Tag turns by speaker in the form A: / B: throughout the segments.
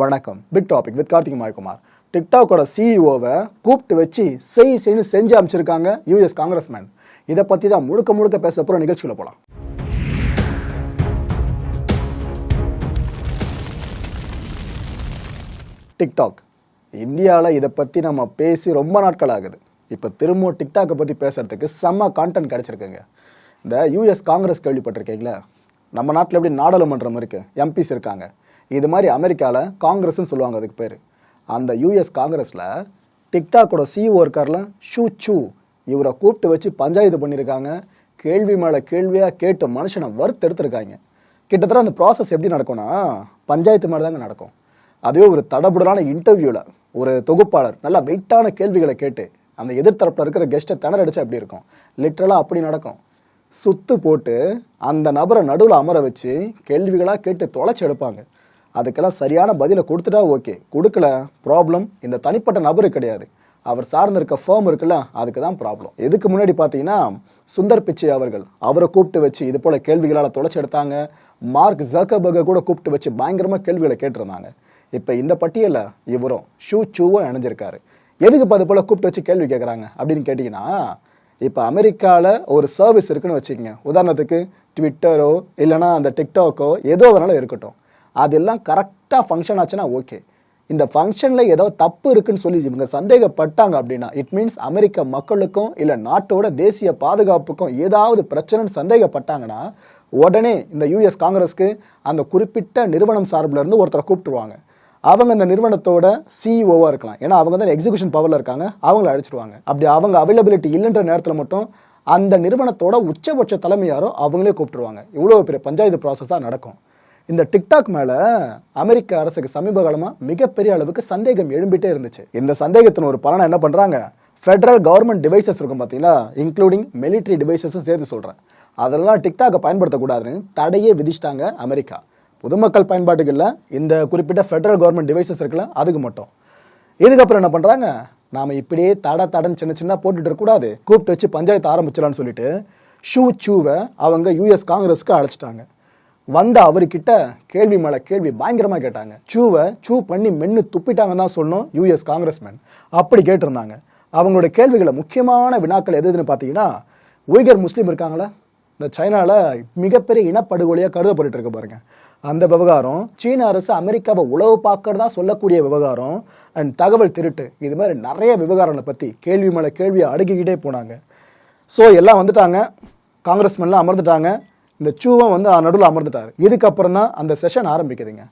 A: வணக்கம். Big topic with Karthik Mayakumar. டிக்டாக்கோட சிஇஓவை கூப்பிட்டு வச்சு செய் செய்னு செஞ்சு அமைச்சிருக்காங்க யூஎஸ் காங்கிரஸ்மேன் இதை பற்றி தான் முழுக்க முழுக்க பேச போகிற நிகழ்ச்சிக்குள்ள போகலாம் டிக்டாக் இந்தியாவில் இதை பற்றி நம்ம பேசி ரொம்ப நாட்கள் ஆகுது. இப்போ திரும்பவும் டிக்டாக்கை பற்றி பேசுகிறதுக்கு செம்ம கான்டென்ட் கிடச்சிருக்குங்க. இந்த யூஎஸ் காங்கிரஸ் கேள்விப்பட்டிருக்கீங்களா? நம்ம நாட்டில் எப்படி நாடாளுமன்றம் இருக்குது எம்பிஸ் இருக்காங்க. இது மாதிரி அமெரிக்காவில் காங்கிரஸ்னு சொல்லுவாங்க அதுக்கு பேர். அந்த யூஎஸ் காங்கிரஸில் டிக்டாக்கோட சிஇஓ இருக்கார்ல ஷூ சூ இவரை கூப்பிட்டு வச்சு பஞ்சாயத்து பண்ணியிருக்காங்க. கேள்வி மேலே கேள்வியாக கேட்டு மனுஷனை வறுத்தெடுத்திருக்காங்க. கிட்டத்தட்ட அந்த ப்ராசஸ் எப்படி நடக்கும்னா பஞ்சாயத்து மாதிரி தாங்க நடக்கும். அதுவே ஒரு தடபுடலான இன்டர்வியூவில் ஒரு தொகுப்பாளர் நல்லா வெயிட்டான கேள்விகளை கேட்டு அந்த எதிர்த்தரப்பில் இருக்கிற கெஸ்ட்டை திணறடிச்சு எப்படி இருக்கும்? லிட்ரலாக அப்படி நடக்கும். சுத்து போட்டு அந்த நபரை நடுவில் அமர வச்சு கேள்விகளாக கேட்டு தொலைச்சி எடுப்பாங்க. அதுக்கெல்லாம் சரியான பதிலை கொடுத்துட்டா ஓகே. கொடுக்கல ப்ராப்ளம் இந்த தனிப்பட்ட நபரு கிடையாது. அவர் சார்ந்து இருக்க ஃபேம் இருக்குல்ல அதுக்கு தான் ப்ராப்ளம் இதுக்கு முன்னாடி பார்த்தீங்கன்னா சுந்தர் பிச்சை அவர்கள் அவரை கூப்பிட்டு வச்சு இது போல் கேள்விகளால் தொலைச்சி எடுத்தாங்க. மார்க் ஜக்கபர்கை கூட கூப்பிட்டு வச்சு பயங்கரமாக கேள்விகளை கேட்டிருந்தாங்க. இப்போ இந்த பட்டியலில் இவரும் ஷூ சூவும் இணைஞ்சிருக்காரு. எதுக்கு இப்போ அது போல் கூப்பிட்டு வச்சு கேள்வி கேட்குறாங்க அப்படின்னு கேட்டிங்கன்னா இப்போ அமெரிக்காவில் ஒரு சர்வீஸ் இருக்குன்னு வச்சுக்கோங்க. உதாரணத்துக்கு ட்விட்டரோ இல்லைனா அந்த டிக்டாக்கோ ஏதோ வேணாலும் இருக்கட்டும். அதெல்லாம் கரெக்டாக ஃபங்க்ஷன் ஆச்சுன்னா ஓகே இந்த ஃபங்க்ஷனில் ஏதோ தப்பு இருக்குன்னு சொல்லி இவங்க சந்தேகப்பட்டாங்க அப்படின்னா இட் மீன்ஸ் அமெரிக்க மக்களுக்கும் இல்லை நாட்டோட தேசிய பாதுகாப்புக்கும் ஏதாவது பிரச்சனைன்னு சந்தேகப்பட்டாங்கன்னா உடனே இந்த யூஎஸ் காங்கிரஸ்க்கு அந்த குறிப்பிட்ட நிறுவனம் சார்பில் இருந்து ஒருத்தரை கூப்பிட்டுருவாங்க. அவங்க இந்த நிறுவனத்தோட சிஇஓவாக இருக்கலாம். ஏன்னா அவங்க தான் எக்ஸிகூஷன் பவரில் இருக்காங்க. அவங்கள அழைச்சிருவாங்க. அப்படி அவங்க அவைலபிலிட்டி இல்லைன்ற நேரத்தில் மட்டும் அந்த நிறுவனத்தோட உச்சபட்ச தலைமையாரோ அவங்களே கூப்பிட்டுருவாங்க. இவ்வளோ பெரிய பஞ்சாயத்து ப்ராசஸாக நடக்கும். இந்த டிக்டாக் மேலே அமெரிக்க அரசுக்கு சமீப காலமா மிகப்பெரிய அளவுக்கு சந்தேகம் எழும்பிட்டே இருந்துச்சு. இந்த சந்தேகத்தின் ஒரு பலனை என்ன பண்ணுறாங்க ஃபெடரல் கவர்மெண்ட் டிவைசஸ் இருக்கும் பார்த்தீங்களா இன்க்ளூடிங் மிலிட்ரி டிவைசஸும் சேர்த்து சொல்கிறேன் அதெல்லாம் டிக்டாக்கை பயன்படுத்தக்கூடாதுன்னு தடையே விதிச்சிட்டாங்க அமெரிக்கா. பொதுமக்கள் பயன்பாட்டுக்கு இல்லை இந்த குறிப்பிட்ட ஃபெடரல் கவர்மெண்ட் டிவைசஸ் இருக்குல்ல அதுக்கு மட்டும். இதுக்கப்புறம் என்ன பண்ணுறாங்க நாம் இப்படியே தட தடன்னு சின்ன சின்ன போட்டுட்டு இருக்கக்கூடாது கூப்பிட்டு வச்சு பஞ்சாயத்து ஆரம்பிச்சிடலான்னு சொல்லிட்டு ஷூ சூவை அவங்க யூஎஸ் காங்கிரஸ்க்கு அழைச்சிட்டாங்க. வந்த அவர்கிட்ட கேள்வி மேலே கேள்வி பயங்கரமாக கேட்டாங்க. சூவை சூ பண்ணி மென்னு துப்பிட்டாங்க தான் சொன்னோம் யூஎஸ் காங்கிரஸ்மேன் அப்படி கேட்டிருந்தாங்க. அவங்களோட கேள்விகளை முக்கியமான வினாக்கள் எது எதுன்னு பார்த்தீங்கன்னா உய்கர் முஸ்லீம் இருக்காங்களா? இந்த சைனாவில் மிகப்பெரிய இனப்படுகொலையாக கருதப்பட்டு இருக்கு பாருங்க. அந்த விவகாரம் சீன அரசு அமெரிக்காவை உளவு பார்க்கறதா சொல்லக்கூடிய விவகாரம் அண்ட் தகவல் திருட்டு. இது மாதிரி நிறைய விவகாரங்களை பற்றி கேள்வி மேலே கேள்வியை அடுக்கிக்கிட்டே போனாங்க. ஸோ எல்லாம் வந்துட்டாங்க. காங்கிரஸ்மென்லாம் அமர்ந்துட்டாங்க. இந்த சூவன் வந்து நடுவில் அமர்ந்துட்டார். இதுக்கப்புறம் தான் அந்த செஷன் ஆரம்பிக்குதுங்க.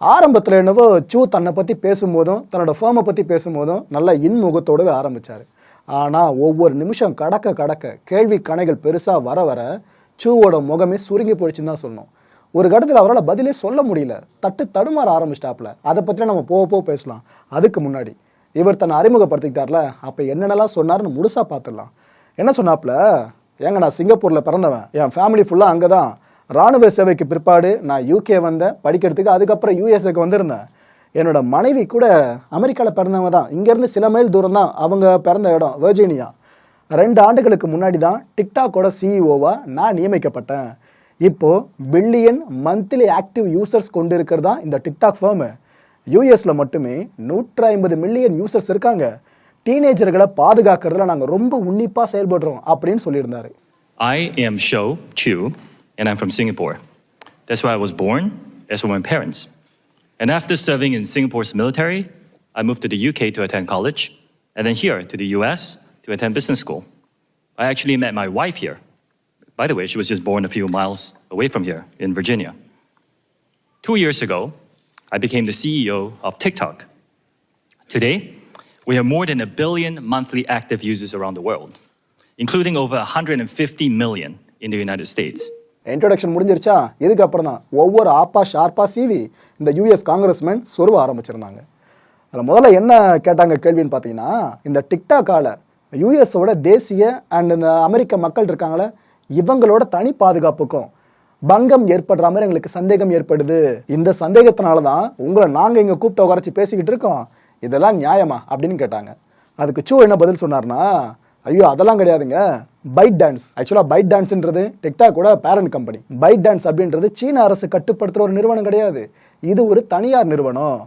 A: ஆரம்பத்தில் என்னவோ சூ தன்னை பற்றி பேசும்போதும் தன்னோட ஃபேமை பற்றி பேசும்போதும் நல்ல இன்முகத்தோடவே ஆரம்பித்தார் ஆனால் ஒவ்வொரு நிமிஷம் கடக்க கடக்க கேள்வி கணைகள் பெருசாக வர வர சூவோட முகமே சுருங்கி போயிடுச்சுன்னு தான் சொல்லணும். ஒரு கட்டத்தில் அவரால் பதிலே சொல்ல முடியல. தட்டு தடுமாற ஆரம்பிச்சிட்டாப்ல அதை பற்றிலாம் நம்ம போக போக பேசலாம். அதுக்கு முன்னாடி. இவர் தன்னை அறிமுகப்படுத்திக்கிட்டார்ல. அப்போ என்னென்னலாம் சொன்னார்னு முழுசாக பார்த்துடலாம் என்ன சொன்னாப்ல ஏங்க நான் சிங்கப்பூரில் பிறந்தவன். என் ஃபேமிலி ஃபுல்லாக அங்கே தான் ராணுவ சேவைக்கு பிற்பாடு நான் யூகே வந்தேன். படிக்கிறதுக்கு அதுக்கப்புறம் யூஎஸ்ஏக்கு வந்திருந்தேன். என்னோட மனைவி கூட அமெரிக்காவில் பிறந்தவங்க தான். இங்கேருந்து சில மைல் தூரம் தான் அவங்க பிறந்த இடம் வெர்ஜீனியா. ரெண்டு ஆண்டுகளுக்கு முன்னாடி தான் டிக்டாக்கோட சிஇஓவாக நான் நியமிக்கப்பட்டேன். இப்போது பில்லியன் மந்த்லி ஆக்டிவ் யூசர்ஸ் கொண்டு இருக்கிறதா இந்த டிக்டாக் ஃபேமு யூஎஸில் மட்டுமே நூற்றி ஐம்பது மில்லியன் யூசர்ஸ் இருக்காங்க. டீனேஜர்களை பாதுகாக்கிறதுல நாங்கள் ரொம்ப உன்னிப்பாக செயல்படுறோம் அப்படின்னு சொல்லியிருந்தாரு
B: I am Shou Chu, and I'm from Singapore. That's where I was born, as were my parents. And after serving in Singapore's military, I moved to the UK to attend college, and then here to the US to attend business school. I actually met my wife here. By the way, she was just born a few miles away from here in Virginia. Two years ago, I became the CEO of TikTok. Today, we have more than a billion monthly active users around the world, including over 150 million in the United States.
A: Introduction முடிஞ்சிருச்சா? இதுக்கப்புறம் தான் ஒவ்வொரு ஆப்பா ஷார்ப்பா சீவி இந்த US congressman சொருவ ஆரம்பிச்சிருந்தாங்க. அதில் முதல்ல என்ன கேட்டாங்க கேள்வின்னு பார்த்தீங்கன்னா இந்த டிக்டாக்கால யூஎஸோட தேசிய அண்ட் இந்த அமெரிக்க மக்கள் இருக்காங்களே இவங்களோட தனி பாதுகாப்புக்கும் பங்கம் ஏற்படுற மாதிரி எங்களுக்கு சந்தேகம் ஏற்படுது. இந்த சந்தேகத்தினால தான் உங்களை நாங்கள் இங்கே கூப்பிட்டு உக்காரச்சி பேசிக்கிட்டு இருக்கோம். இதெல்லாம் நியாயமா அப்படின்னு கேட்டாங்க. அதுக்கு சூ என்ன பதில் சொன்னார்னா ஐயோ அதெல்லாம் கிடையாதுங்க. ByteDance. ஆக்சுவலாக பைட் டான்ஸ்ன்றது டிக்டாக்கோட பேரண்ட் கம்பெனி பைட் டான்ஸ் அப்படின்றது சீன அரசு கட்டுப்படுத்துகிற ஒரு நிறுவனம் கிடையாது. இது ஒரு தனியார் நிறுவனம்.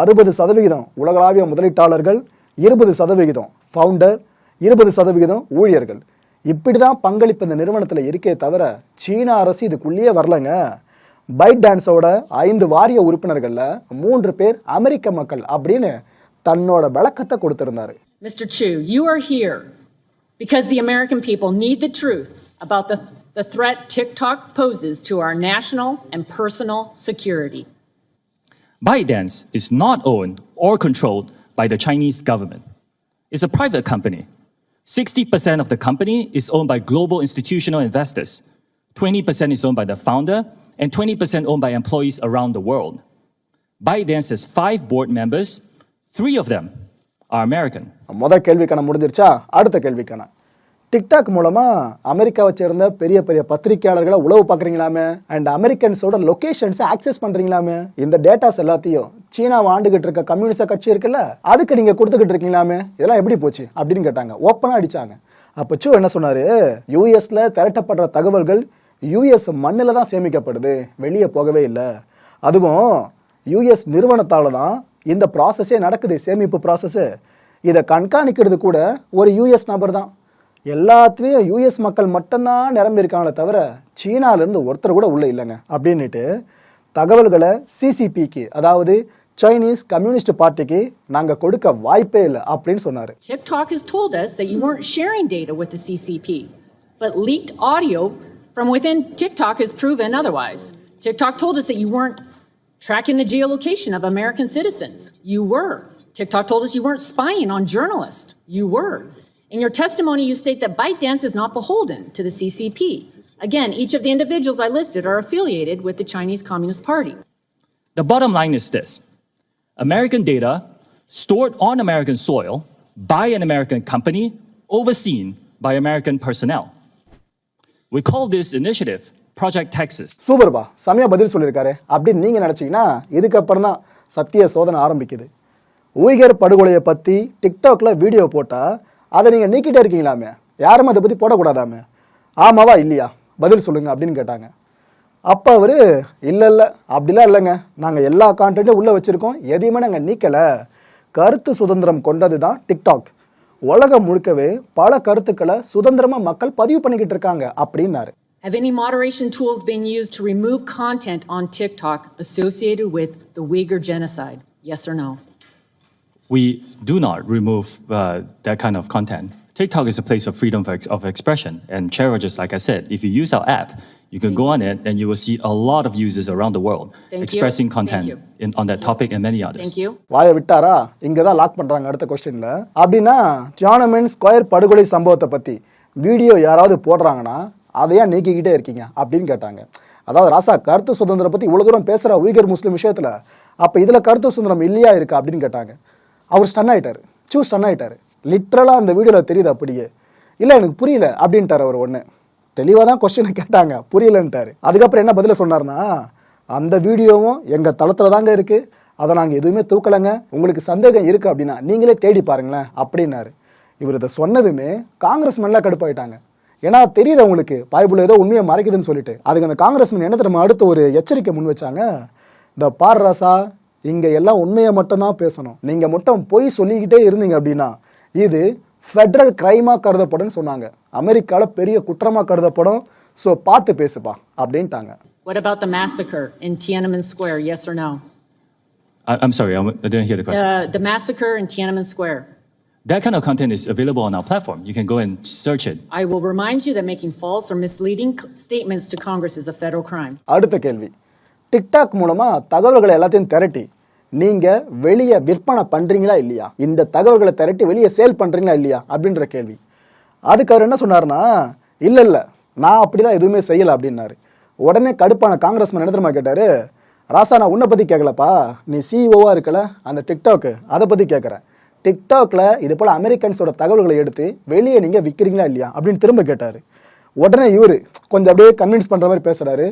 A: அறுபது சதவிகிதம் உலகளாவிய முதலீட்டாளர்கள் இருபது சதவிகிதம் ஃபவுண்டர் இருபது சதவிகிதம் ஊழியர்கள். இப்படி தான் பங்களிப்பு இந்த நிறுவனத்தில் இருக்கே தவிர சீன அரசு இதுக்குள்ளேயே வரலங்க. பைட் டான்ஸோட ஐந்து வாரிய உறுப்பினர்களில் மூன்று பேர் அமெரிக்க மக்கள் அப்படின்னு தன்னோட விளக்கத்தை கொடுத்திருந்தாரு
C: Mr. Chu, you are here because the American people need the truth about the, the threat TikTok poses to our national and personal security.
B: ByteDance is not owned or controlled by the Chinese government. It's a private company. 60% of the company is owned by global institutional investors. 20% is owned by the founder and 20% owned by employees around the world. ByteDance has five board members. Three of them are American.
A: முத கேள்விக்கான முடிஞ்சிருச்சா? அடுத்த கேள்விக்கான. TikTok மூலமா அமெரிக்காவை சேர்ந்த பெரிய பெரிய பத்திரிகையாளர்களை உளவு பார்க்குறீங்களாமே? அண்ட் அமெரிக்கன்ஸோட லொக்கேஷன்ஸை ஆக்சஸ் பண்ணுறீங்களாமே இந்த டேட்டாஸ் எல்லாத்தையும் சீனாவை ஆண்டுகிட்டு இருக்க கம்யூனிஸ்ட் கட்சி இருக்குல்ல அதுக்கு நீங்கள் கொடுத்துக்கிட்டு இருக்கீங்களாமே? இதெல்லாம் எப்படி போச்சு? அப்படின்னு கேட்டாங்க. ஓப்பனாக அடித்தாங்க அப்போ சு என்ன சொன்னார்? யூஎஸில் திரட்டப்படுற தகவல்கள் யூஎஸ் மண்ணில் தான் சேமிக்கப்படுது. வெளியே போகவே இல்லை. அதுவும் யூஎஸ் நிறுவனத்தால் தான் இந்த ப்ராசஸே நடக்குது சேமிப்பு ப்ராசஸ்ஸு இதை கண்காணிக்கிறது கூட ஒரு யூஎஸ் நபர் தான். எல்லாத்துலேயும் யூஎஸ் மக்கள் மட்டும்தான் நிரம்பியிருக்காங்களே தவிர சீனாலேருந்து ஒருத்தர் கூட உள்ளே இல்லைங்க. அப்படின்னுட்டு தகவல்களை சிசிபிக்கு அதாவது சைனீஸ் Party பார்ட்டிக்கு நாங்கள் கொடுக்க வாய்ப்பே இல்லை அப்படின்னு சொன்னார்.
C: TikTok has told us that you weren't sharing data with the CCP, but leaked audio from within TikTok has proven otherwise. TikTok told us that you weren't tracking the geolocation of American citizens. You were. TikTok told us you weren't spying on journalists. You were. In your testimony, you state that ByteDance is not beholden to the CCP. Again, each of the individuals I listed are affiliated with the Chinese Communist Party.
B: The bottom line is this American data stored on American soil by an American company overseen by American personnel. We call this initiative Project Texas.
A: சூப்பர்பா சமயம் பதில் சொல்லியிருக்காரு. அப்படின்னு நீங்கள் நினச்சிங்கன்னா இதுக்கப்புறம் தான் சத்திய சோதனை ஆரம்பிக்குது. ஊய்கர் படுகொலையை பற்றி டிக்டாக்ல வீடியோ போட்டால் அதை நீங்கள் நீக்கிட்டே இருக்கீங்களாமே? யாரும் அதை பற்றி போடக்கூடாதாமே? ஆமாவா இல்லையா? பதில் சொல்லுங்க அப்படின்னு கேட்டாங்க. அப்போ அவர் இல்லை இல்லை அப்படிலாம் இல்லைங்க. நாங்கள் எல்லா கான்டென்ட்டும் உள்ளே வச்சுருக்கோம். எதையுமே நாங்கள் நீக்கலை. கருத்து சுதந்திரம் கொண்டது தான் டிக்டாக் உலகம் முழுக்கவே பல கருத்துக்களை சுதந்திரமாக மக்கள் பதிவு பண்ணிக்கிட்டு இருக்காங்க அப்படின்னாரு
C: Have any moderation tools been used to remove content on TikTok associated with the Uyghur genocide? Yes or no?
B: We do not remove uh, that kind of content. TikTok is a place of freedom of, ex- of expression. And Chero, just like I said, if you use our app, you can go on it and you will see a lot of users around the world
C: Thank you.
B: expressing content in, on that topic and many others.
C: Thank you.
A: வாயை விட்டாரா இங்கே தான் lock பண்ணுறாங்க அடுத்த கொஸ்டினில் அப்படின்னா ஜானமென் square படுகொலை சம்பவத்தை பற்றி வீடியோ யாராவது போடுறாங்கன்னா அதையா நீக்கிக்கிட்டே இருக்கீங்க அப்படின்னு கேட்டாங்க அதாவது ராசா கருத்து சுதந்திரம் பற்றி இவ்வளோ தூரம் பேசுகிற உய்கர் முஸ்லீம் விஷயத்தில் அப்போ இதில் கருத்து சுதந்திரம் இல்லையா இருக்கா அப்படின்னு கேட்டாங்க அவர் ஸ்டன் ஆயிட்டாரு சூ ஸ்டன் ஆயிட்டாரு லிட்ரலாக அந்த வீடியோவில் தெரியுது அப்படியே. இல்லை எனக்கு புரியல அப்படின்ட்டார் அவர் ஒன்று தெளிவாக தான் கொஸ்டினை கேட்டாங்க. புரியலன்ட்டாரு. அதுக்கப்புறம் என்ன பதில சொன்னார்னா அந்த வீடியோவும் எங்கள் தளத்தில் தாங்க இருக்குது அதை நாங்கள் எதுவுமே தூக்கலைங்க. உங்களுக்கு சந்தேகம் இருக்குது அப்படின்னா நீங்களே தேடி பாருங்களேன் அப்படின்னாரு. இவர் இதை சொன்னதுமே காங்கிரஸ் மேலாம் கடுப்பாயிட்டாங்க. ஏன்னா தெரியுது அவங்களுக்கு பாய்புள்ள ஏதோ உண்மையை மறைக்குதுன்னு சொல்லிட்டு. அதுக்கு அந்த காங்கிரஸ்மேன் என்ன தெரியுமா அடுத்து ஒரு எச்சரிக்கை முன் வச்சாங்க? இந்த பார் ராசா இங்கே எல்லாம் உண்மையை மட்டும்தான் பேசணும். நீங்கள் மட்டும் பொய் சொல்லிக்கிட்டே இருந்தீங்க அப்படின்னா இது ஃபெட்ரல் கிரைமாக கருதப்படும்னு சொன்னாங்க அமெரிக்காவில் பெரிய குற்றமாக கருதப்படும் ஸோ பார்த்து பேசுப்பா அப்படின்ட்டாங்க
C: What about the massacre in Tiananmen Square? Yes or no?
B: I, I'm sorry, I didn't hear the question.
C: Uh, the massacre in Tiananmen Square.
B: that kind of content is available on our platform. You can go and search it.
C: I will remind you that making false or misleading statements to Congress is a federal crime.
A: அடுத்த கேள்வி TikTok மூலமா தகவல்களை எல்லாத்தையும் திரட்டி நீங்க வெளியே விற்பனை பண்றீங்களா இல்லையா? இந்த தகவல்களை திரட்டி வெளியே சேல் பண்றீங்களா இல்லையா? அப்படின்ற கேள்வி. அதுக்கு அவர் என்ன சொன்னார்னா இல்லை இல்லை நான் அப்படிலாம் எதுவுமே செய்யலை அப்படின்னாரு. உடனே கடுப்பான காங்கிரஸ்மேன் என்ன தெரியுமா கேட்டாரு? ராசா நான் உன்னை பற்றி கேட்கலப்பா நீ சிஇஓவாக இருக்கல. அந்த டிக்டாக்கு அதை பற்றி கேட்குறேன் டிக்டாக்ல இது போல் அமெரிக்கன்ஸோட தகவல்களை எடுத்து வெளியே நீங்கள் விற்கிறீங்களா இல்லையா? அப்படின்னு திரும்ப கேட்டார். உடனே இவர் கொஞ்சம் அப்படியே கன்வின்ஸ் பண்ணுற மாதிரி பேசுகிறாரு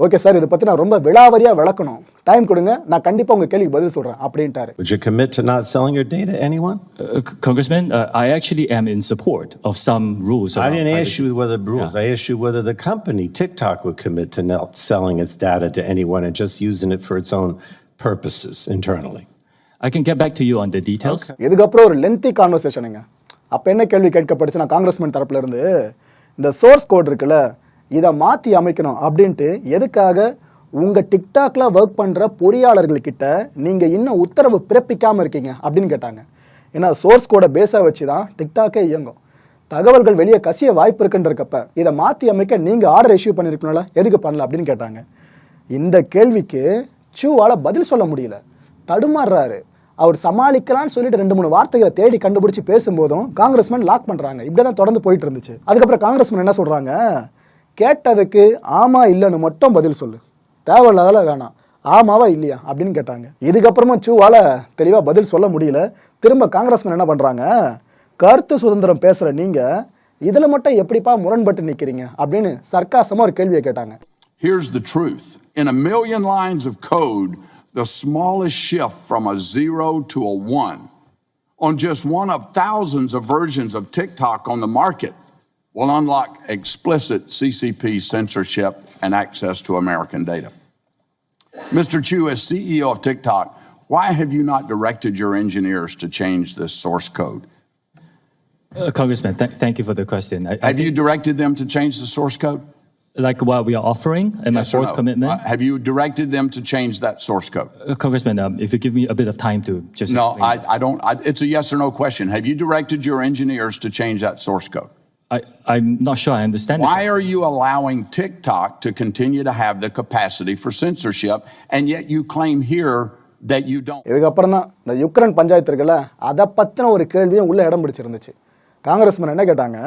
A: ஓகே சார் இதை பற்றி நான் ரொம்ப விழாவரியாக விளக்கணும் டைம் கொடுங்க நான் கண்டிப்பாக உங்கள் கேள்விக்கு பதில் சொல்கிறேன் அப்படின்ட்டாரு
D: Would you commit to not selling your data to anyone?
B: Uh, C- Congressman, uh, I actually am in support of some rules.
D: I
B: around
D: didn't ask
B: privacy.
D: you whether rules. I asked you whether the company, TikTok, would commit to not selling its data to anyone and just using it for its own purposes internally.
B: I can get back to you on the details.
A: இதுக்கப்புறம் ஒரு lengthy கான்வர்சேஷனுங்க அப்போ என்ன கேள்வி கேட்கப்பட்டுச்சு நான் congressman தரப்புல இருந்து இந்த source code இருக்குல்ல இதை மாற்றி அமைக்கணும் அப்படின்ட்டு எதுக்காக உங்கள் டிக்டாக்ல ஒர்க் பண்ணுற பொறியாளர்கள்கிட்ட நீங்கள் இன்னும் உத்தரவு பிறப்பிக்காமல் இருக்கீங்க அப்படின்னு கேட்டாங்க. ஏன்னா சோர்ஸ் கோடை பேஸாக வச்சு தான் டிக்டாக்கே இயங்கும். தகவல்கள் வெளியே கசிய வாய்ப்பு இருக்குன்றக்கப்ப இதை மாற்றி அமைக்க நீங்கள் ஆர்டர் இஷ்யூ பண்ணியிருக்கணும்ல எதுக்கு பண்ணல அப்படின்னு கேட்டாங்க. இந்த கேள்விக்கு சூவால் பதில் சொல்ல முடியல. தடுமாறுறாரு. அவர் சமாளிக்கலாம்னு சொல்லிட்டு ரெண்டு மூணு வார்த்தைகளை தேடி கண்டுபிடிச்சு பேசும்போதும் காங்கிரஸ்மேன் லாக் பண்ணுறாங்க இப்படி தான் தொடர்ந்து போயிட்டு இருந்துச்சு. அதுக்கப்புறம் காங்கிரஸ்மேன் என்ன சொல்கிறாங்க கேட்டதுக்கு ஆமா இல்லைன்னு மட்டும் பதில் சொல்லு. தேவையில்லாதால வேணாம். ஆமாவா இல்லையா? அப்படின்னு கேட்டாங்க. இதுக்கப்புறமா சூவால தெளிவாக பதில் சொல்ல முடியல. திரும்ப காங்கிரஸ்மேன் என்ன பண்றாங்க? கருத்து சுதந்திரம் பேசுற நீங்க இதுல மட்டும் எப்படிப்பா முரண்பட்டு நிக்கிறீங்க? அப்படின்னு சர்க்காசமா ஒரு கேள்வியை கேட்டாங்க.
E: Here's the truth. In a million lines of code, the smallest shift from a zero to a one on just one of thousands of versions of TikTok on the market will unlock explicit CCP censorship and access to American data. Mr. Chu, as CEO of TikTok, why have you not directed your engineers to change this source code?
B: Uh, Congressman, th- thank you for the question. I, I
E: Have you directed them to change the source code?
B: like what we are offering and my
E: Yes or
B: fourth
E: no?
B: commitment?
E: Uh, Have you directed them to change that source code?
B: Uh, Congressman, um, if you give me a bit of time to just
E: No, I. I don't, I, it's a yes or no question. Have you directed your engineers to change that source code?
B: I, I'm not sure I understand.
E: Why are you allowing TikTok to continue to have the capacity for censorship, and yet you claim here that you don't?
A: இதுக்கப்புறம் தான் இந்த Ukraine panchayat இருக்குல்ல அதை பற்றின ஒரு கேள்வியும் உள்ள இடம் பிடிச்சிருந்துச்சு. காங்கிரஸ்மேன் என்ன கேட்டாங்க?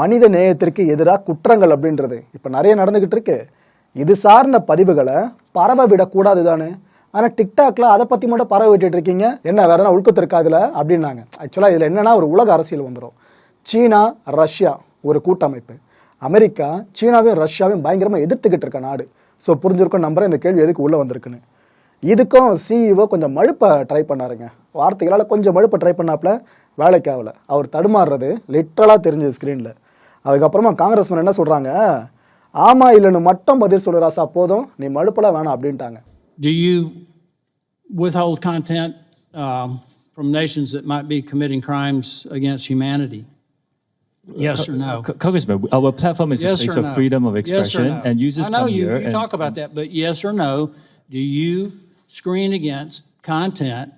A: மனித நேயத்திற்கு எதிராக குற்றங்கள் அப்படின்றது. இப்போ நிறைய நடந்துக்கிட்டு இருக்கு. இது சார்ந்த பதிவுகளை பரவ விடக்கூடாது தானே. ஆனால் டிக்டாக்ல அதை பற்றி மட்டும் பரவ விட்டுட்டு இருக்கீங்க. என்ன வேற எதனா இருக்கா இதில்? அப்படின்னாங்க. ஆக்சுவலாக இதில் என்னன்னா ஒரு உலக அரசியல் வந்துடும் சீனா ரஷ்யா ஒரு கூட்டமைப்பு. அமெரிக்கா சீனாவையும் ரஷ்யாவையும் பயங்கரமாக எதிர்த்துக்கிட்டு இருக்க நாடு. ஸோ புரிஞ்சிருக்கும் நம்புறேன் இந்த கேள்வி எதுக்கு உள்ளே வந்திருக்குன்னு. இதுக்கும் சிஇஓ கொஞ்சம் மழுப்பை ட்ரை பண்ணாருங்க. வார்த்தைகளால் கொஞ்சம் மழுப்பை ட்ரை பண்ணாப்புல வேலைக்கு ஆகல. அவர் தடுமாறுறது லிட்ரலாக தெரிஞ்சது ஸ்க்ரீனில் அதுக்கப்புறமா காங்கிரஸ்மேன் என்ன சொல்கிறாங்க ஆமாம் இல்லைன்னு மட்டும் பதில் சொல்லுறாசா போதும். நீ மழுப்பெல்லாம் வேணாம் அப்படின்ட்டாங்க.
F: Do you withhold content um, from nations that might be committing crimes against humanity? Yes or no?
B: Co- Congressman, our platform is a
F: Yes
B: place
F: or
B: of
F: no?
B: freedom of
F: Yes or
B: expression,
F: no?
B: and users
F: I know
B: come
F: you,
B: here
F: you
B: and
F: talk about that, but yes or no, do you screen against content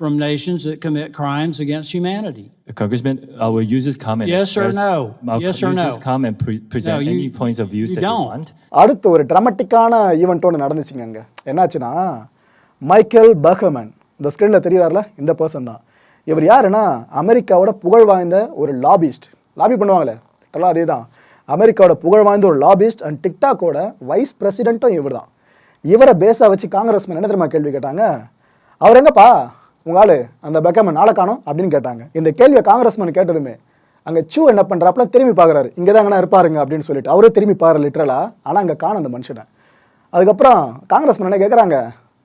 F: from nations that commit crimes against humanity?
B: Congressman, our users come and
F: Yes or
B: express-
F: no?
B: Our
F: Yes or
B: users
F: no?
B: come and pre- present
F: No, you-
B: any points of views
F: you
B: that
F: don't.
B: they want.
A: அடுத்து ஒரு ட்ரமட்டிக்கான event ஒன்று நடந்துச்சுங்க அங்கே என்னாச்சுன்னா Michael பர்கமன் இந்த ஸ்க்ரீனில் தெரியறாருல இந்த person தான் இவர் யாருன்னா அமெரிக்காவோட புகழ் வாய்ந்த ஒரு லாபிஸ்ட் லாபி பண்ணுவாங்களே? எல்லாம் அதே தான் அமெரிக்காவோட புகழ் வாய்ந்த ஒரு லாபிஸ்ட் அண்ட் டிக்டாக்கோட வைஸ் பிரசிடென்ட்டும் இவர் தான் இவரை பேஸாக வச்சு காங்கிரஸ்மேன் என்ன தெரியுமா கேள்வி கேட்டாங்க? அவர் எங்கப்பா? உங்களால் அந்த பெக்கமன் நாளை காணும் அப்படின்னு கேட்டாங்க. இந்த கேள்வியை காங்கிரஸ்மேன் கேட்டதுமே அங்கே சூ என்ன பண்ணுறாப்புல திரும்பி பார்க்குறாரு. இங்கே தான் எங்கன்னா இருப்பாருங்க அப்படின்னு சொல்லிட்டு. அவரே திரும்பி பாரு லிட்டரலா ஆனால் அங்கே காணும் அந்த மனுஷனை. அதுக்கப்புறம் காங்கிரஸ்மேன் என்ன கேட்குறாங்க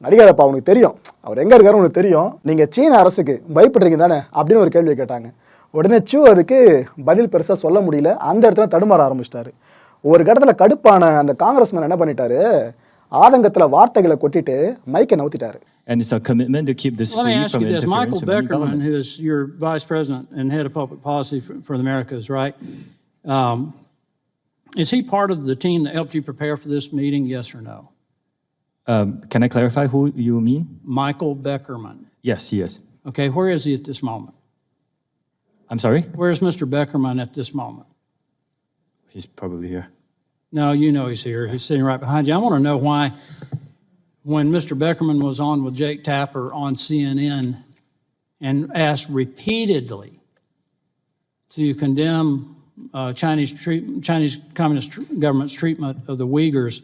A: நடிகாதப்பா உனக்கு தெரியும் அவர் எங்கே இருக்காரு உனக்கு தெரியும் நீங்கள் சீன அரசுக்கு பயப்படுறீங்க தானே அப்படின்னு ஒரு கேள்வி கேட்டாங்க உடனே சூ அதுக்கு பதில் பெருசாக சொல்ல முடியல அந்த இடத்துல தடுமாற ஆரம்பிச்சிட்டாரு ஒரு இடத்துல கடுப்பான அந்த காங்கிரஸ்மேன் என்ன பண்ணிட்டாரு ஆதங்கத்தில் வார்த்தைகளை கொட்டிட்டு மைக்கை நவுத்திட்டாரு
B: And it's a commitment to keep this
F: Let me
B: free
F: ask
B: from
F: you this. Michael Beckerman, who is your vice president and head of public policy for, for the Americas, right? Um, is he part of the team that helped you prepare for this meeting? Yes or no?
B: Um, can I clarify who you mean?
F: Michael Beckerman.
B: Yes, he is.
F: Okay, where is he at this moment?
B: I'm sorry?
F: Where's Mr. Beckerman at this moment?
B: He's probably here.
F: No, you know he's here. He's sitting right behind you. I want to know why, when Mr. Beckerman was on with Jake Tapper on CNN and asked repeatedly to condemn uh, Chinese treat, Chinese Communist tr- government's treatment of the Uyghurs,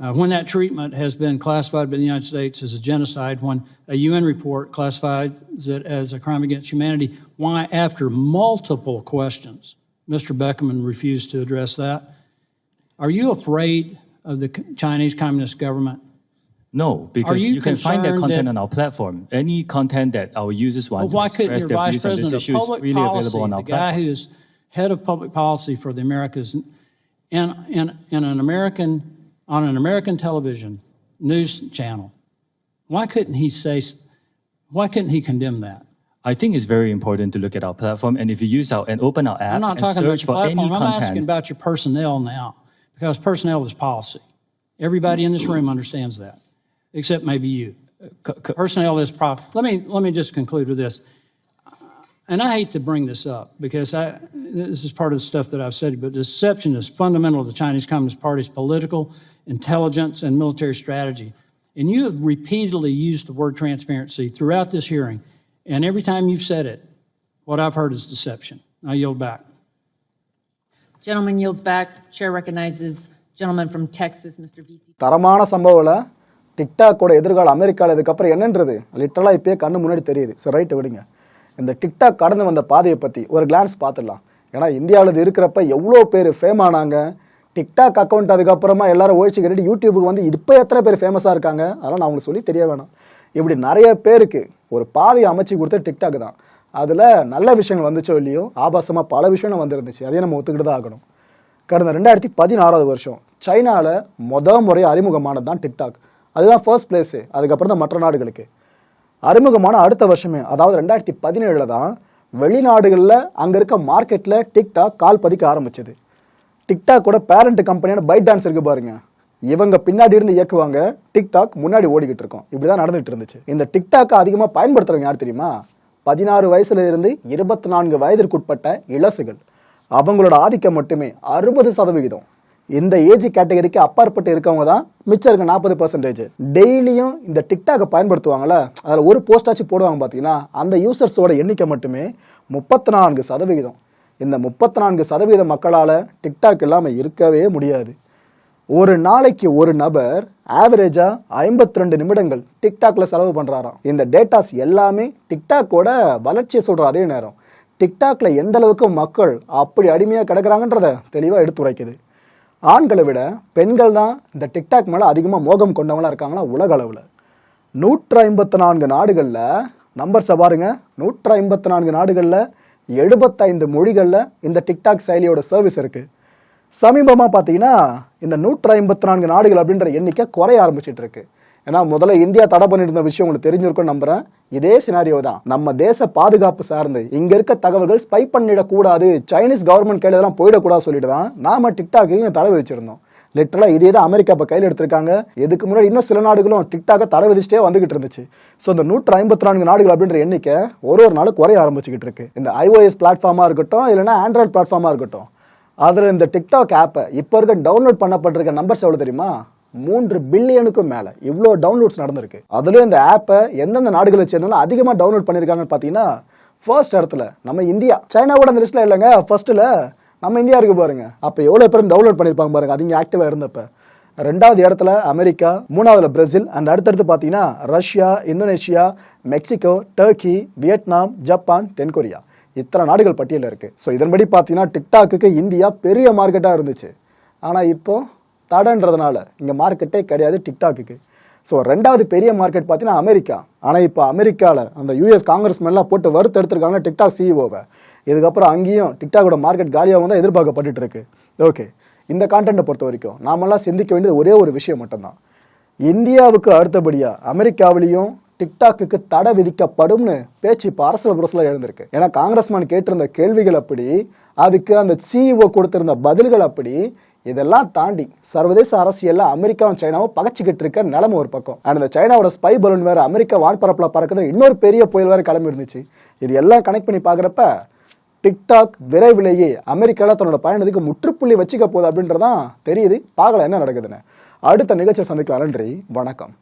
F: uh, when that treatment has been classified by the United States as a genocide, when a UN report classifies it as a crime against humanity, why, after multiple questions, Mr. Beckerman refused to address that? Are you afraid of the Chinese Communist government?
B: No, because
F: you
B: you, can find that content
F: that-
B: on our platform. Any content that our users want
F: Well, why
B: to
F: couldn't
B: express
F: your
B: their
F: vice
B: views on this issue is freely
F: policy,
B: available on our the
F: guy
B: platform.
F: who is head of public policy for the Americas, and, and, and an American, on an American television news channel, why couldn't he say, why couldn't he condemn that?
B: I think it's very important to look at our platform, and if you use our and open our app
F: I'm not
B: and
F: talking about
B: search
F: your
B: for any
F: platform, I'm asking
B: content,
F: about your personnel now, because personnel is policy. Everybody in this room understands that, except maybe you. Personnel is pro, let me, let me just conclude with this. And I hate to bring this up, because I, this is part of the stuff that I've said, but deception is fundamental to the Chinese Communist Party's political, intelligence, and military strategy. And you have repeatedly used the word transparency throughout this hearing, and every time you've said it, what I've heard is deception. I yield back.
C: Gentleman yields back. Chair recognizes gentleman from Texas, Mr. VC.
A: தரமான சம்பவம்ல டிக்டாக்கோட எதிர்காலம் அமெரிக்காவில் இதுக்கப்புறம் என்னன்றது லிட்டரலாக இப்பயே கண்ணு முன்னாடி தெரியுது சரி ரைட்டு விடுங்க இந்த டிக்டாக் கடந்து வந்த பாதையை பற்றி ஒரு கிளான்ஸ் பார்த்துடலாம் ஏன்னா இந்தியாவில் இது இருக்கிறப்ப எவ்வளோ பேர் ஃபேம் ஆனாங்க டிக்டாக் அக்கௌண்ட் அதுக்கப்புறமா எல்லாரும் ஒழிச்சு கட்டிட்டு யூடியூபுக்கு வந்து இப்போ எத்தனை பேர் ஃபேமஸாக இருக்காங்க? அதெல்லாம் நான் உங்களுக்கு சொல்லி தெரிய வேணாம். இப்படி நிறைய பேருக்கு ஒரு பாதையை அமைச்சு கொடுத்த டிக்டாக் தான். அதில் நல்ல விஷயங்கள் வந்துச்சோ இல்லையோ? ஆபாசமாக பல விஷயங்கள் வந்துருந்துச்சு. அதையும் நம்ம ஒத்துக்கிட்டு தான் ஆகணும். கடந்த ரெண்டாயிரத்தி பதினாறாவது வருஷம் சைனாவில் முதல் முறை அறிமுகமானது தான் டிக்டாக் அதுதான் ஃபர்ஸ்ட் பிளேஸு அதுக்கப்புறம் தான் மற்ற நாடுகளுக்கு. அறிமுகமான அடுத்த வருஷமே அதாவது ரெண்டாயிரத்தி பதினேழில் தான் வெளிநாடுகளில் அங்கே இருக்க மார்க்கெட்டில் டிக்டாக் கால் பதிக்க ஆரம்பிச்சது. டிக்டாக்கோட பேரண்ட் கம்பெனியான பைட் டான்ஸ் இருக்கு பாருங்க. இவங்க பின்னாடி இருந்து இயக்குவாங்க. டிக்டாக் முன்னாடி ஓடிக்கிட்டு இருக்கோம். இப்படி தான் நடந்துகிட்டு இருந்துச்சு. இந்த டிக்டாக்கை அதிகமாக பயன்படுத்துறவங்க யார் தெரியுமா? பதினாறு வயசுல இருந்து இருபத்தி நான்கு வயதிற்குட்பட்ட இளசுகள். அவங்களோட ஆதிக்கம் மட்டுமே அறுபது சதவிகிதம். இந்த ஏஜ் கேட்டகரிக்கு அப்பாற்பட்டு இருக்கவங்க தான் மிச்சம் இருக்க நாற்பது பர்சன்டேஜ் டெய்லியும் இந்த டிக்டாக்கை பயன்படுத்துவாங்கல்ல? அதில் ஒரு போஸ்டாச்சும் போடுவாங்க பார்த்தீங்கன்னா அந்த யூசர்ஸோட எண்ணிக்கை மட்டுமே முப்பத்தி நான்கு சதவிகிதம். இந்த முப்பத்தி நான்கு சதவீத மக்களால் டிக்டாக் இல்லாமல் இருக்கவே முடியாது. ஒரு நாளைக்கு ஒரு நபர் ஆவரேஜாக ஐம்பத்தி ரெண்டு நிமிடங்கள் டிக்டாக்ல செலவு பண்ணுறாராம் இந்த டேட்டாஸ் எல்லாமே டிக்டாக்கோட வளர்ச்சியை சொல்கிற அதே நேரம். டிக்டாக்ல எந்த அளவுக்கு மக்கள் அப்படி அடிமையாக கிடக்கிறாங்கன்றத தெளிவாக எடுத்துரைக்குது. ஆண்களை விட பெண்கள் தான் இந்த டிக்டாக் மேலே அதிகமாக மோகம் கொண்டவங்களாக இருக்காங்களா உலக அளவில். நூற்று ஐம்பத்தி நான்கு நாடுகளில் நம்பர்ஸை பாருங்க. நூற்று ஐம்பத்தி நான்கு நாடுகளில் எழுபத்தைந்து மொழிகளில் இந்த டிக்டாக் செயலியோட சர்வீஸ் இருக்குது சமீபமாக பார்த்தீங்கன்னா இந்த நூற்று ஐம்பத்தி நான்கு நாடுகள் அப்படின்ற எண்ணிக்கை குறைய ஆரம்பிச்சிட்டு இருக்கு. ஏன்னா முதல்ல இந்தியா தடை பண்ணியிருந்த விஷயம் உங்களுக்கு தெரிஞ்சிருக்கும் நம்புறேன். இதே சினாரியோ தான். நம்ம தேச பாதுகாப்பு சார்ந்து இங்க இருக்க தகவல்கள் ஸ்பை பண்ணிடக்கூடாது. சைனீஸ் கவர்மெண்ட் கையில இதெல்லாம் போயிடக்கூடாது சொல்லிட்டு தான் நாம டிக்டாக்கையும் தடை விதிச்சிருந்தோம். லிட்டரலாக இதே தான் அமெரிக்கா இப்போ கையில் எடுத்திருக்காங்க. இதுக்கு முன்னாடி இன்னும் சில நாடுகளும் டிக்டாக தடை விதிச்சிட்டே வந்துகிட்டு இருந்துச்சு. ஸோ இந்த நூற்று ஐம்பத்தி நான்கு நாடுகள் அப்படின்ற எண்ணிக்கை ஒரு ஒரு நாள் குறைய ஆரம்பிச்சுக்கிட்டு இருக்கு. இந்த ஐஓஎஸ் பிளாட்ஃபார்மாக இருக்கட்டும் இல்லைனா ஆண்ட்ராய்ட் பிளாட்ஃபார்மாக இருக்கட்டும். அதில் இந்த டிக்டாக் ஆப்பை இப்போ இருக்க டவுன்லோட் பண்ணப்பட்டிருக்க நம்பர்ஸ் எவ்வளோ தெரியுமா? மூன்று பில்லியனுக்கும் மேலே. இவ்வளோ டவுன்லோட்ஸ் நடந்திருக்கு. அதுலேயும் இந்த ஆப்பை எந்தெந்த நாடுகளை சேர்ந்தாலும் அதிகமாக டவுன்லோட் பண்ணியிருக்காங்கன்னு பார்த்தீங்கன்னா ஃபர்ஸ்ட் இடத்துல நம்ம இந்தியா சைனாவோட அந்த லிஸ்ட்டில் இல்லைங்க ஃபர்ஸ்ட்டில் நம்ம இந்தியா இருக்கு பாருங்க. அப்போ எவ்வளோ பேரும் டவுன்லோட் பண்ணியிருப்பாங்க பாருங்க. அது இங்கே ஆக்டிவாக இருந்தப்ப. ரெண்டாவது இடத்துல அமெரிக்கா மூணாவதுல பிரேசில் அண்ட் அடுத்தடுத்து பார்த்தீங்கன்னா Russia Indonesia Mexico Turkey Vietnam Japan தென்கொரியா. இத்தனை நாடுகள் பட்டியலில் இருக்கு. ஸோ இதன்படி பார்த்தீங்கன்னா டிக்டாக்குக்கு இந்தியா பெரிய மார்க்கெட்டாக இருந்துச்சு. ஆனால் இப்போ தடன்றதுனால இங்கே மார்க்கெட்டே கிடையாது டிக்டாக்குக்கு ஸோ ரெண்டாவது பெரிய மார்க்கெட் பார்த்தீங்கன்னா அமெரிக்கா. ஆனால் இப்போ அமெரிக்காவில் அந்த யூஎஸ் காங்கிரஸ்மேன்லாம் போட்டு வறுத்து எடுத்திருக்காங்க டிக்டாக் சிஇஓவை இதுக்கப்புறம் அங்கேயும் டிக்டாக்கோட மார்க்கெட் காலியாகவும் தான் எதிர்பார்க்கப்பட்டுட்டு இருக்கு ஓகே இந்த கான்டென்ட்டை பொறுத்த வரைக்கும் நாமெல்லாம் சிந்திக்க வேண்டியது ஒரே ஒரு விஷயம் மட்டும்தான். இந்தியாவுக்கு அடுத்தபடியாக அமெரிக்காவிலையும் டிக்டாக்குக்கு தடை விதிக்கப்படும்னு பேச்சு இப்போ அரசியல் புரசில் எழுந்திருக்கு. ஏன்னா காங்கிரஸ்மேன் கேட்டிருந்த கேள்விகள் அப்படி அதுக்கு அந்த சிஇஓ கொடுத்திருந்த பதில்கள் அப்படி இதெல்லாம் தாண்டி சர்வதேச அரசியல்ல அமெரிக்காவும் சைனாவும் பகச்சிக்கிட்டு இருக்க நிலைமை ஒரு பக்கம். அண்ட் இந்த சைனாவோட ஸ்பை பலூன் வேற அமெரிக்கா வான்பரப்புல பறக்கிறது இன்னொரு பெரிய புயல் வேற கிளம்பி இருந்துச்சு. இது எல்லாம் கனெக்ட் பண்ணி பார்க்குறப்ப டிக்டாக் விரைவிலேயே அமெரிக்காவில் தன்னோட பயணத்துக்கு முற்றுப்புள்ளி வச்சுக்க போகுது அப்படின்றதான் தெரியுது. பார்க்கலாம் என்ன நடக்குதுன்னு. அடுத்த நிகழ்ச்சியை சந்திக்கலாம். நன்றி. வணக்கம்.